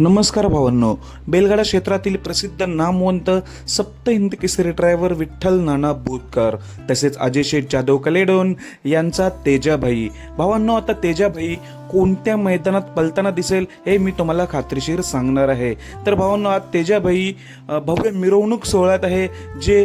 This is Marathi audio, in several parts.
नमस्कार भावांनो. बेलगाडा क्षेत्रातील प्रसिद्ध नामवंत सप्त हिंद केसरी ड्रायव्हर विठ्ठल नाना भूतकर तसेच अजय शेठ जाधव कलेडोन यांचा तेजाभाई भावांनो आता तेजाभाई कोणत्या मैदानात पलताना दिसेल हे मी तुम्हाला खात्रीशीर सांगणार आहे. तर भावांनो आज तेजाभाई भव्य मिरवणूक सोहळ्यात आहे जे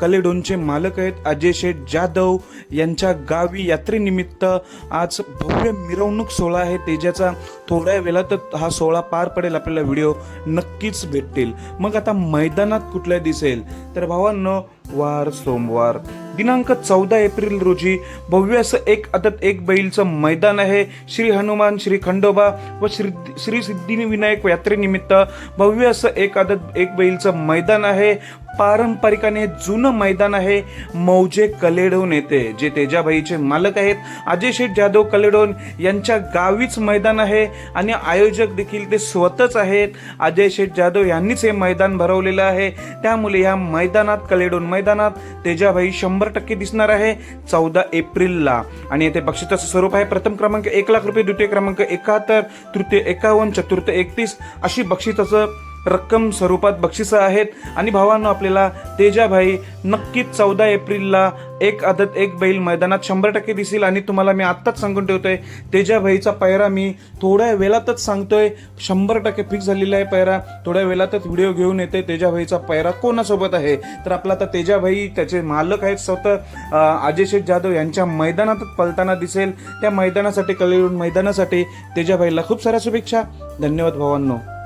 कलेडोनचे मालक आहेत अजय शेठ जाधव यांच्या गावी यात्रेनिमित्त आज भव्य मिरवणूक सोहळा आहे. तेजाचा थोड्या वेळात हा सोहळा पार पडेल. आपल्याला व्हिडिओ नक्कीच भेटतील. मग आता मैदानात कुठल्या दिसेल तर भावांनो वार सोमवार. दिनांक चौदा एप्रिल रोजी भव्य असं एक आदत एक बैलचं मैदान आहे. श्री हनुमान श्री खंडोबा व श्री श्री सिद्धिविनायक यात्रेनिमित्त भव्य असं एक आदत एक बैलचं मैदान आहे. पारंपरिकाने जुनं मैदान आहे मौजे कलेडोन येथे जे तेजाभाईचे मालक आहेत. अजय शेठ जाधव कलेडोन यांच्या गावीच मैदान आहे आणि आयोजक देखील ते स्वतःच आहेत. अजय शेठ जाधव यांनीच हे मैदान भरवलेलं आहे. त्यामुळे या मैदानात कलेडोन मैदानात तेजाभाई शंभर टक्के दिसणार आहे चौदा एप्रिलला. आणि येथे बक्षिसाचं स्वरूप आहे प्रथम क्रमांक एक लाख रुपये द्वितीय क्रमांक एकाहत्तर तृतीय एकावन्न चतुर्थ एकतीस अशी बक्षिसाचं रक्कम स्वरूपात बक्षिसं आहेत. आणि भावांनो आपल्याला तेजाभाई नक्कीच चौदा एप्रिलला एक आदत एक बैल मैदानात शंभर टक्के दिसेल. आणि तुम्हाला मी आत्ताच सांगून ठेवतोय तेजाभाईचा पैरा मी थोड्या वेळातच सांगतोय. शंभर टक्के फिक्स झालेला आहे पैरा. थोड्या वेळातच व्हिडिओ घेऊन येते तेजाभाईचा पैरा कोणासोबत आहे? तर आपला आता तेजाभाई त्याचे मालक आहेत स्वतः. अं, अजय शेठ जाधव यांच्या मैदानातच पलताना दिसेल. त्या मैदानासाठी कलेरून मैदानासाठी तेजाभाईला खूप साऱ्या शुभेच्छा. धन्यवाद भावांनो.